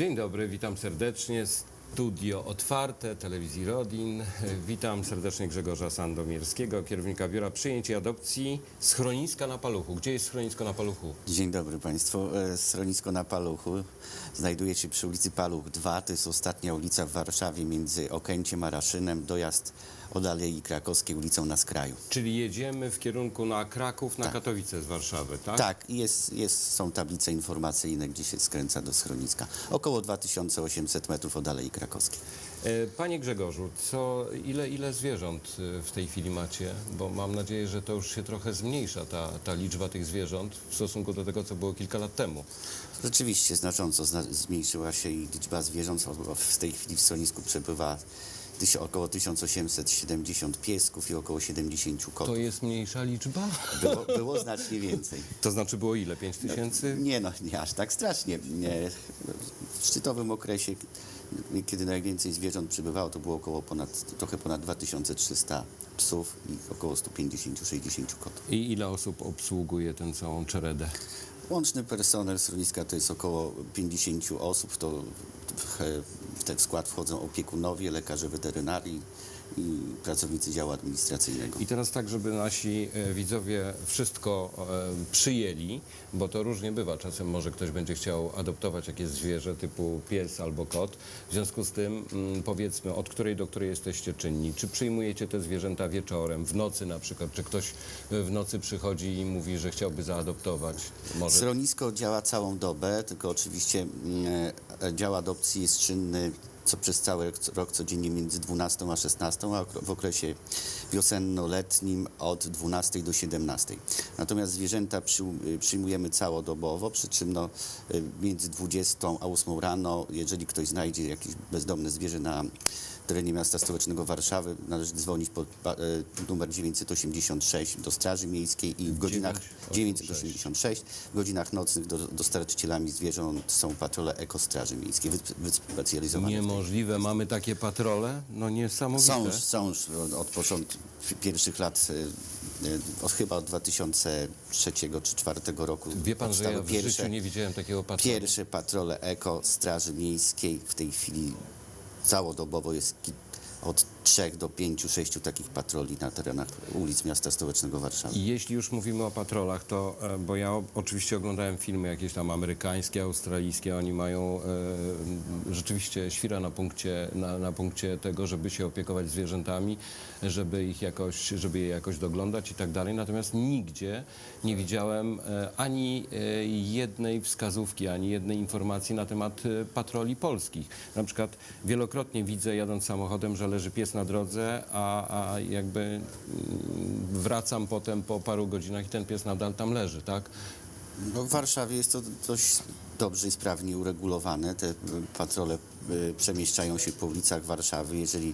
Dzień dobry, witam serdecznie. Studio otwarte telewizji Rodin. Witam serdecznie Grzegorza Sandomierskiego, kierownika Biura Przyjęć i Adopcji Schroniska na Paluchu. Gdzie jest schronisko na Paluchu? Dzień dobry Państwu. E, Schronisko na Paluchu znajduje się przy ulicy Paluch 2. To jest ostatnia ulica w Warszawie między Okęciem a Raszynem. Dojazd od Alei Krakowskiej ulicą na skraju. Czyli jedziemy w kierunku na Kraków, na Katowice z Warszawy, tak? Tak, i jest, jest, są tablice informacyjne, gdzie się skręca do schroniska. Około 2800 metrów od Alei Krakowskiej. E, Panie Grzegorzu, co, ile, ile zwierząt e, w tej chwili macie? Bo mam nadzieję, że to już się trochę zmniejsza, ta, ta liczba tych zwierząt w stosunku do tego, co było kilka lat temu. Rzeczywiście znacząco zna- zmniejszyła się i liczba zwierząt. O- o- W tej chwili w schronisku przebywa tyś, około 1870 piesków i około 70 To kotów. jest mniejsza liczba? Było, było znacznie więcej. To znaczy było ile? 5 tysięcy? Nie no, nie aż tak strasznie. Nie. W szczytowym okresie, kiedy najwięcej zwierząt przybywało, to było około ponad, trochę ponad 2300 psów i około 150-60 kotów. I ile osób obsługuje tę całą czeredę? Łączny personel schroniska to jest około 50 osób. To w, ten skład wchodzą opiekunowie, lekarze weterynarii i pracownicy działu administracyjnego. I teraz tak, żeby nasi e, widzowie wszystko e, przyjęli, bo to różnie bywa. Czasem może ktoś będzie chciał adoptować jakieś zwierzę typu pies albo kot. W związku z tym mm, powiedzmy, od której do której jesteście czynni? Czy przyjmujecie te zwierzęta wieczorem, w nocy na przykład? Czy ktoś e, w nocy przychodzi i mówi, że chciałby zaadoptować? Może Schronisko działa całą dobę, tylko oczywiście mm, dział adopcji jest czynny co przez cały rok, codziennie między 12 a 16, a w okresie wiosenno-letnim od 12 do 17. Natomiast zwierzęta y, przyjmujemy całodobowo, przy czym no, y, między 20 a 8 rano, jeżeli ktoś znajdzie jakieś bezdomne zwierzę na terenie miasta stołecznego Warszawy, należy dzwonić pod pa- y, numer 986 do Straży Miejskiej i w godzinach 986. 986 w godzinach nocnych do, dostarczycielami zwierząt są patrole ekostraży miejskiej wy- wyspecjalizowane. niemożliwe. Mamy takie patrole? No niesamowite. Są już, są już od, początku pierwszych lat, y, y, od chyba od 2003 czy 2004 roku. Wie pan, że ja w pierwsze, życiu nie widziałem takiego patrola. Pierwsze patrole eko Straży Miejskiej w tej chwili całodobowo jest od 3 do 5, 6 takich patroli na terenach ulic miasta stołecznego Warszawy. Jeśli już mówimy o patrolach, to, e, bo ja oczywiście oglądałem filmy jakieś tam amerykańskie, australijskie, oni mają e, rzeczywiście świra na punkcie, na, na punkcie tego, żeby się opiekować zwierzętami, żeby ich jakoś, żeby je jakoś doglądać i tak dalej. Natomiast nigdzie nie widziałem e, ani e, jednej wskazówki, ani jednej informacji na temat patroli polskich. Na przykład wielokrotnie widzę jadąc samochodem, że leży pies na drodze, a, a jakby mm, wracam potem po paru godzinach i ten pies nadal tam leży, tak? No, w Warszawie jest to dość dobrze i sprawnie uregulowane. Te y, patrole y, przemieszczają się po ulicach Warszawy. Jeżeli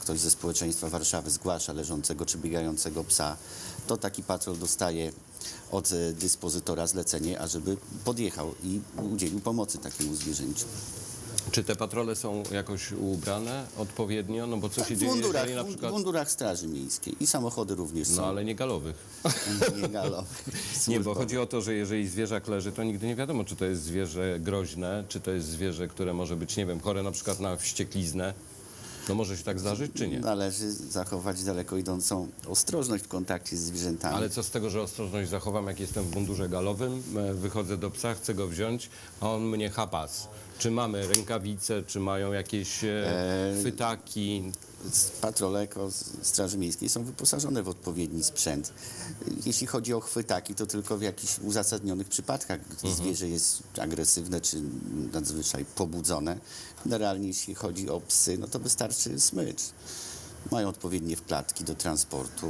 ktoś ze społeczeństwa Warszawy zgłasza leżącego czy biegającego psa, to taki patrol dostaje od y, dyspozytora zlecenie, ażeby podjechał i udzielił pomocy takiemu zwierzęciu. Czy te patrole są jakoś ubrane odpowiednio? No bo co się W dzieje, mundurach, jeżeli na w przykład... mundurach Straży Miejskiej i samochody również No są ale nie galowych. nie galowe. Nie, bo chodzi o to, że jeżeli zwierzak leży, to nigdy nie wiadomo, czy to jest zwierzę groźne, czy to jest zwierzę, które może być, nie wiem, chore na przykład na wściekliznę. No może się tak zdarzyć, czy nie? Należy zachować daleko idącą ostrożność w kontakcie z zwierzętami. Ale co z tego, że ostrożność zachowam, jak jestem w mundurze galowym, e, wychodzę do psa, chcę go wziąć, a on mnie hapas. Czy mamy rękawice, czy mają jakieś e, chwytaki? Patrole z Straży Miejskiej są wyposażone w odpowiedni sprzęt. Jeśli chodzi o chwytaki, to tylko w jakichś uzasadnionych przypadkach, gdy Mhm. zwierzę jest agresywne czy nadzwyczaj pobudzone. Generalnie jeśli chodzi o psy, no to wystarczy smycz. Mają odpowiednie wkładki do transportu.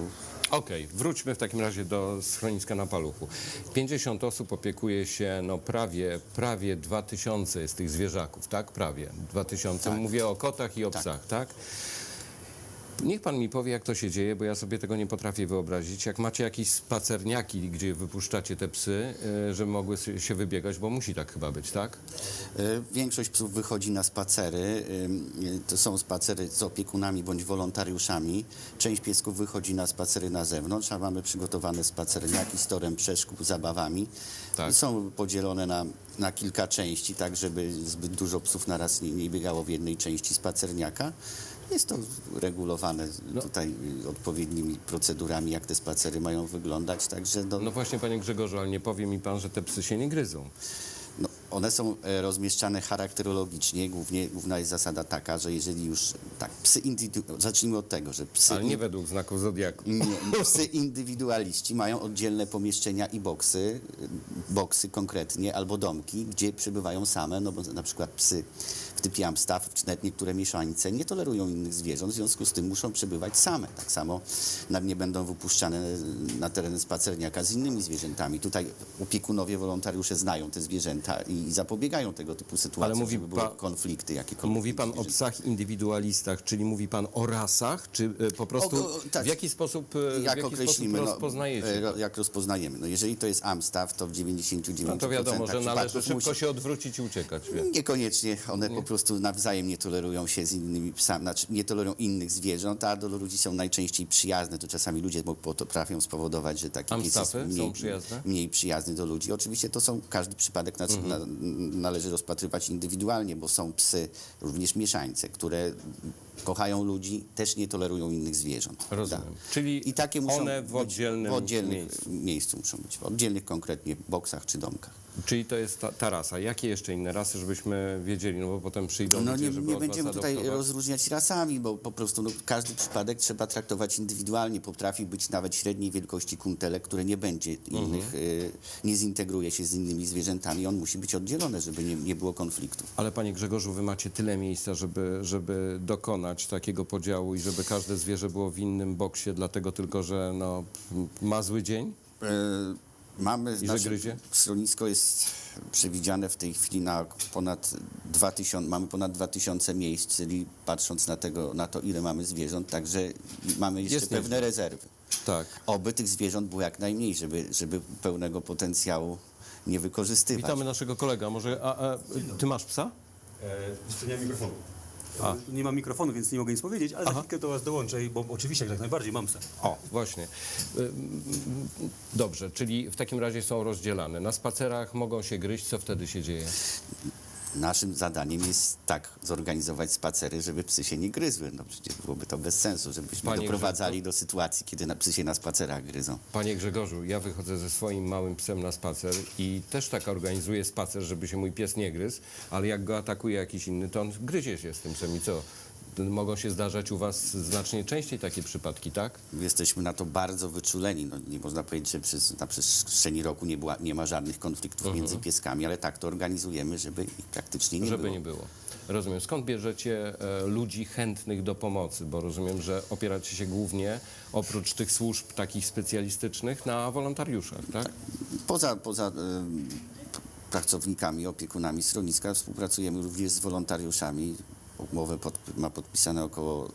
Okej, wróćmy w takim razie do schroniska na Paluchu. 50 osób opiekuje się, no prawie, prawie 2000 jest tych zwierzaków, tak? Prawie 2000. Tak. Mówię o kotach i o psach, tak? Niech pan mi powie, jak to się dzieje, bo ja sobie tego nie potrafię wyobrazić. Jak macie jakieś spacerniaki, gdzie wypuszczacie te psy, e, żeby mogły się wybiegać, bo musi tak chyba być, tak? E, Większość psów wychodzi na spacery. E, To są spacery z opiekunami bądź wolontariuszami. Część piesków wychodzi na spacery na zewnątrz, a mamy przygotowane spacerniaki z torem przeszkód, zabawami. Tak. Są podzielone na, na kilka części, tak żeby zbyt dużo psów naraz nie, nie biegało w jednej części spacerniaka. Jest to regulowane No. tutaj y, odpowiednimi procedurami, jak te spacery mają wyglądać, także no, No właśnie, panie Grzegorzu, ale nie powie mi pan, że te psy się nie gryzą. No, one są e, rozmieszczane charakterologicznie. Głównie, główna jest zasada taka, że jeżeli już tak, psy indywidu- zacznijmy od tego, że psy, Ale nie według znaków Zodiaku. nie, psy indywidualiści mają oddzielne pomieszczenia i boksy, boksy konkretnie, albo domki, gdzie przebywają same, no bo na przykład psy w typie Amstaff, czy nawet niektóre mieszańce nie tolerują innych zwierząt, w związku z tym muszą przebywać same. Tak samo na- nie będą wypuszczane na teren spacerniaka z innymi zwierzętami. Tutaj opiekunowie, wolontariusze znają te zwierzęta i zapobiegają tego typu sytuacjom, mówi żeby były pa- konflikty jakiekolwiek. Mówi pan o psach indywidualistach, czyli mówi pan o rasach, czy e, po prostu O, o, tak. w jaki sposób, e, w Jak jaki określimy, sposób no, rozpoznajecie? ro- jak rozpoznajemy? No jeżeli to jest Amstaff, to w 99% No to wiadomo, że należy szybko musi- się odwrócić i uciekać. Wie. Niekoniecznie. One po prostu nawzajem nie tolerują się z innymi psami, znaczy nie tolerują innych zwierząt, a do ludzi są najczęściej przyjazne. To czasami ludzie potrafią spowodować, że taki pies jest są mniej, przyjazne? mniej przyjazny do ludzi. Oczywiście to są, każdy przypadek na, Mhm. na, należy rozpatrywać indywidualnie, bo są psy, również mieszańce, które kochają ludzi, też nie tolerują innych zwierząt. Rozumiem. Czyli I takie muszą one w oddzielnym w oddzielnych miejscu. miejscu muszą być, w oddzielnych konkretnie boksach czy domkach. Czyli to jest ta, ta rasa. Jakie jeszcze inne rasy, żebyśmy wiedzieli, no bo potem przyjdą No ludzie, nie, nie będziemy tutaj adoptować. rozróżniać rasami, bo po prostu no, każdy przypadek trzeba traktować indywidualnie. Potrafi być nawet średniej wielkości kuntelek, które nie będzie innych, Mhm. y, nie zintegruje się z innymi zwierzętami. On musi być oddzielony, żeby nie, nie było konfliktu. Ale panie Grzegorzu, wy macie tyle miejsca, żeby, żeby dokonać takiego podziału i żeby każde zwierzę było w innym boksie, dlatego tylko, że no, ma zły dzień? E, Mamy że gryzie? schronisko jest przewidziane w tej chwili na ponad 2000, mamy ponad 2000 miejsc, czyli patrząc na, tego, na to, ile mamy zwierząt, także mamy jeszcze Jest pewne nieźle. rezerwy. Tak. Oby tych zwierząt było jak najmniej, żeby, żeby pełnego potencjału nie wykorzystywać. Witamy naszego kolega. Może, a, a, ty masz psa? Mam mikrofonu. A. Nie mam mikrofonu, więc nie mogę nic powiedzieć, ale za chwilkę do Was dołączę, bo oczywiście jak najbardziej mam psa. O, właśnie. Dobrze, czyli w takim razie są rozdzielane. Na spacerach mogą się gryźć, co wtedy się dzieje? Naszym zadaniem jest tak zorganizować spacery, żeby psy się nie gryzły. No przecież byłoby to bez sensu, żebyśmy Panie doprowadzali do sytuacji, kiedy na, psy się na spacerach gryzą. Panie Grzegorzu, ja wychodzę ze swoim małym psem na spacer i też tak organizuję spacer, żeby się mój pies nie gryzł, ale jak go atakuje jakiś inny, to on gryzie się z tym psem i co? Mogą się zdarzać u was znacznie częściej takie przypadki, tak? Jesteśmy na to bardzo wyczuleni. No, nie można powiedzieć, że przez, na przestrzeni roku nie, była, nie ma żadnych konfliktów między pieskami, ale tak to organizujemy, żeby ich praktycznie nie żeby było. nie było. Rozumiem. Skąd bierzecie e, ludzi chętnych do pomocy? Bo rozumiem, że opieracie się głównie, oprócz tych służb takich specjalistycznych, na wolontariuszach, tak? Poza, poza em, pracownikami, opiekunami schroniska współpracujemy również z wolontariuszami. Umowę pod, ma podpisane około e,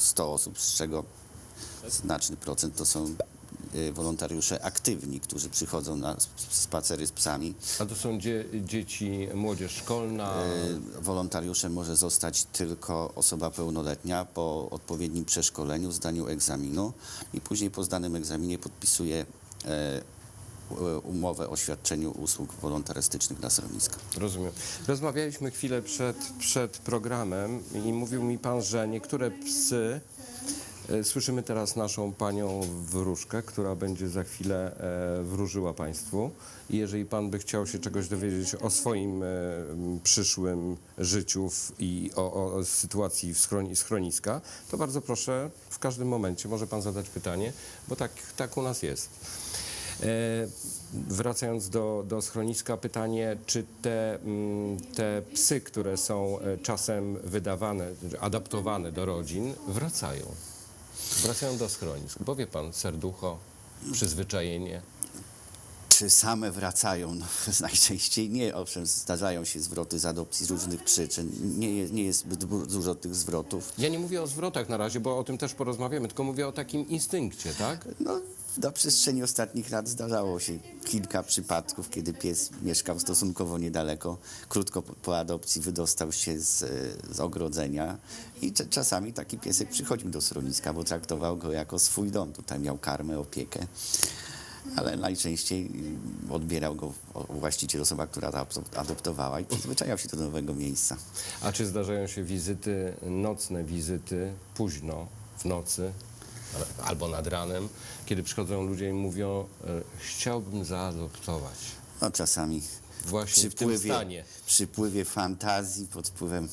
100 osób, z czego znaczny procent to są e, wolontariusze aktywni, którzy przychodzą na sp- spacery z psami. A to są dzie dzieci, młodzież szkolna. E, Wolontariuszem może zostać tylko osoba pełnoletnia po odpowiednim przeszkoleniu, zdaniu egzaminu i później po zdanym egzaminie podpisuje e, umowę o świadczeniu usług wolontarystycznych dla schroniska. Rozumiem. Rozmawialiśmy chwilę przed, przed programem i mówił mi pan, że niektóre psy. e, Słyszymy teraz naszą panią wróżkę, która będzie za chwilę e, wróżyła państwu. I jeżeli pan by chciał się czegoś dowiedzieć o swoim e, przyszłym życiu i o, o, sytuacji w schroni, schroniska, to bardzo proszę, w każdym momencie może pan zadać pytanie, bo tak, tak u nas jest. E, Wracając do, do schroniska, pytanie, czy te, mm, te psy, które są e, czasem wydawane, adaptowane do rodzin, wracają? Wracają do schronisk, bo wie pan, serducho, przyzwyczajenie. Czy same wracają? No, najczęściej nie. Owszem, zdarzają się zwroty z adopcji z różnych przyczyn. Nie, je- nie jest zbyt dużo tych zwrotów. Ja nie mówię o zwrotach na razie, bo o tym też porozmawiamy, tylko mówię o takim instynkcie, tak? No, na przestrzeni ostatnich lat zdarzało się kilka przypadków, kiedy pies mieszkał stosunkowo niedaleko. Krótko po, adopcji wydostał się z, z ogrodzenia i cza- czasami taki piesek przychodził do schroniska, bo traktował go jako swój dom. Tutaj miał karmę, opiekę. Ale najczęściej odbierał go właściciel, osoba, która adop- adoptowała i przyzwyczajał się do nowego miejsca. A czy zdarzają się wizyty, nocne wizyty, późno w nocy albo nad ranem, kiedy przychodzą ludzie i mówią, e, chciałbym zaadoptować. No, czasami Właśnie przy w tym stanie. przy wpływie fantazji, pod wpływem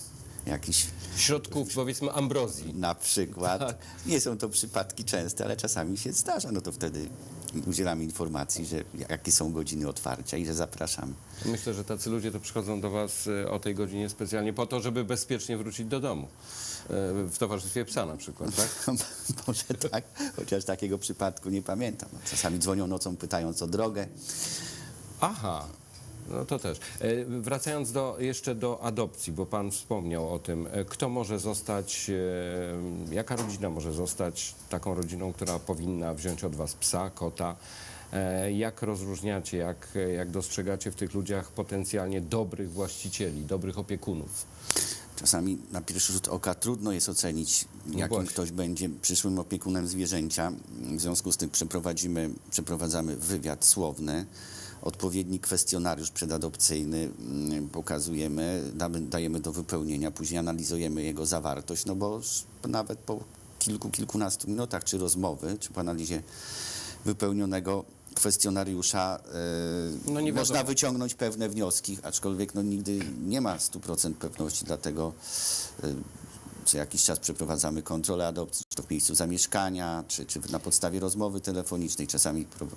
jakichś Środków, powiedzmy, ambrozji. na przykład. Tak. Nie są to przypadki częste, ale czasami się zdarza. No to wtedy udzielamy informacji, że jakie są godziny otwarcia i że zapraszamy. Myślę, że tacy ludzie to przychodzą do Was e, o tej godzinie specjalnie po to, żeby bezpiecznie wrócić do domu. E, W towarzystwie psa na przykład, tak? Może tak, chociaż takiego przypadku nie pamiętam. Czasami dzwonią nocą pytając o drogę. Aha, no to też. E, Wracając do, jeszcze do adopcji, bo Pan wspomniał o tym, e, kto może zostać, e, jaka rodzina może zostać taką rodziną, która powinna wziąć od Was psa, kota. E, Jak rozróżniacie, jak, jak dostrzegacie w tych ludziach potencjalnie dobrych właścicieli, dobrych opiekunów? Czasami na pierwszy rzut oka trudno jest ocenić, jakim właśnie. ktoś będzie przyszłym opiekunem zwierzęcia. W związku z tym przeprowadzimy, przeprowadzamy wywiad słowny, odpowiedni kwestionariusz przedadopcyjny mm, pokazujemy, dajemy do wypełnienia, później analizujemy jego zawartość, no bo nawet po kilku, kilkunastu minutach czy rozmowy, czy po analizie wypełnionego kwestionariusza e, No można wyciągnąć pewne wnioski, aczkolwiek no, nigdy nie ma 100% pewności, dlatego y, co jakiś czas przeprowadzamy kontrolę adopcji, czy to w miejscu zamieszkania, czy, czy na podstawie rozmowy telefonicznej. Czasami pro,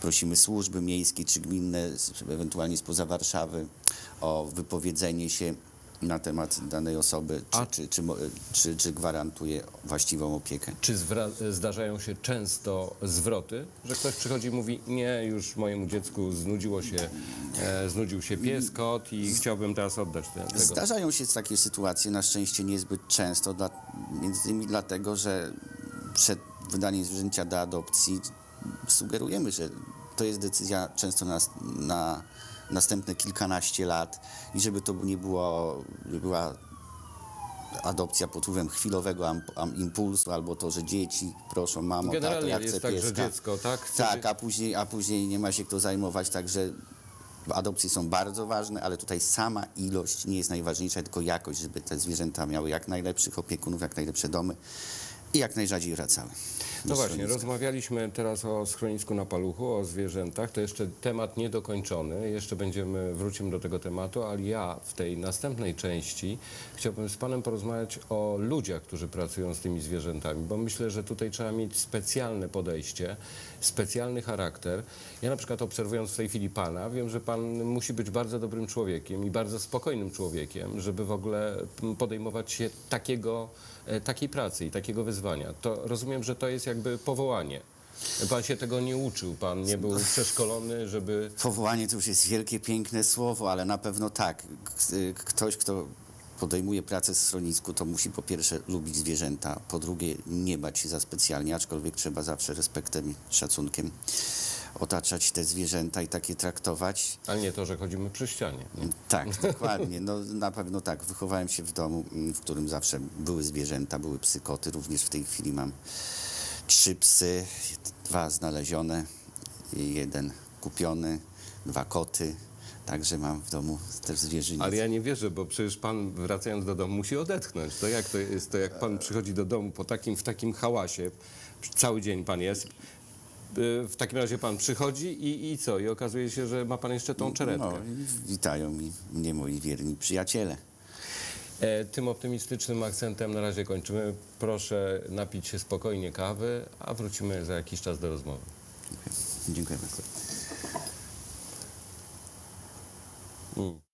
prosimy służby miejskie czy gminne, ewentualnie spoza Warszawy, o wypowiedzenie się na temat danej osoby, czy, A- czy, czy, czy, czy gwarantuje właściwą opiekę. Czy zdarzają się często zwroty, że ktoś przychodzi i mówi, nie, już mojemu dziecku znudziło się, e, znudził się pies, kot i chciałbym teraz oddać te, tego. Zdarzają się takie sytuacje, na szczęście niezbyt często, dla, między innymi dlatego, że przed wydaniem zwierzęcia do adopcji sugerujemy, że to jest decyzja często na, na następne kilkanaście lat i żeby to nie było, była adopcja pod wpływem chwilowego am, am, impulsu, albo to, że dzieci proszą, mamo, Generalnie tato, ja jest chcę tak, że pieska. dziecko, tak? Chce Tak, a później, a później nie ma się kto zajmować, także adopcje są bardzo ważne, ale tutaj sama ilość nie jest najważniejsza, tylko jakość, żeby te zwierzęta miały jak najlepszych opiekunów, jak najlepsze domy i jak najrzadziej wracały. No właśnie, schroniska. rozmawialiśmy teraz o schronisku na paluchu, o zwierzętach. To jeszcze temat niedokończony. Jeszcze będziemy, wrócimy do tego tematu, ale ja w tej następnej części chciałbym z Panem porozmawiać o ludziach, którzy pracują z tymi zwierzętami, bo myślę, że tutaj trzeba mieć specjalne podejście, specjalny charakter. Ja na przykład obserwując w tej chwili Pana, wiem, że Pan musi być bardzo dobrym człowiekiem i bardzo spokojnym człowiekiem, żeby w ogóle podejmować się takiego, takiej pracy i takiego wyzwania. To rozumiem, że to jest jakby powołanie. Pan się tego nie uczył, pan nie był przeszkolony, żeby. Powołanie to już jest wielkie, piękne słowo, ale na pewno tak. K- Ktoś, kto podejmuje pracę w schronisku, to musi po pierwsze lubić zwierzęta, po drugie nie bać się za specjalnie, aczkolwiek trzeba zawsze respektem i szacunkiem otaczać te zwierzęta i takie traktować. Ale nie to, że chodzimy przy ścianie. Nie? Tak, dokładnie. No, na pewno tak. Wychowałem się w domu, mm, w którym zawsze były zwierzęta, były psy, koty. Również w tej chwili mam trzy psy, dwa znalezione, jeden kupiony, dwa koty. Także mam w domu też zwierzyniec. Ale ja nie wierzę, bo przecież pan wracając do domu musi odetchnąć. To jak to jest, to jak pan przychodzi do domu po takim, w takim hałasie, cały dzień pan jest. W takim razie pan przychodzi i, i co? I okazuje się, że ma pan jeszcze tą czeretkę. No, i witają mi, mnie moi wierni przyjaciele. E, tym optymistycznym akcentem na razie kończymy. Proszę napić się spokojnie kawy, a wrócimy za jakiś czas do rozmowy. Dziękuję bardzo. Mm.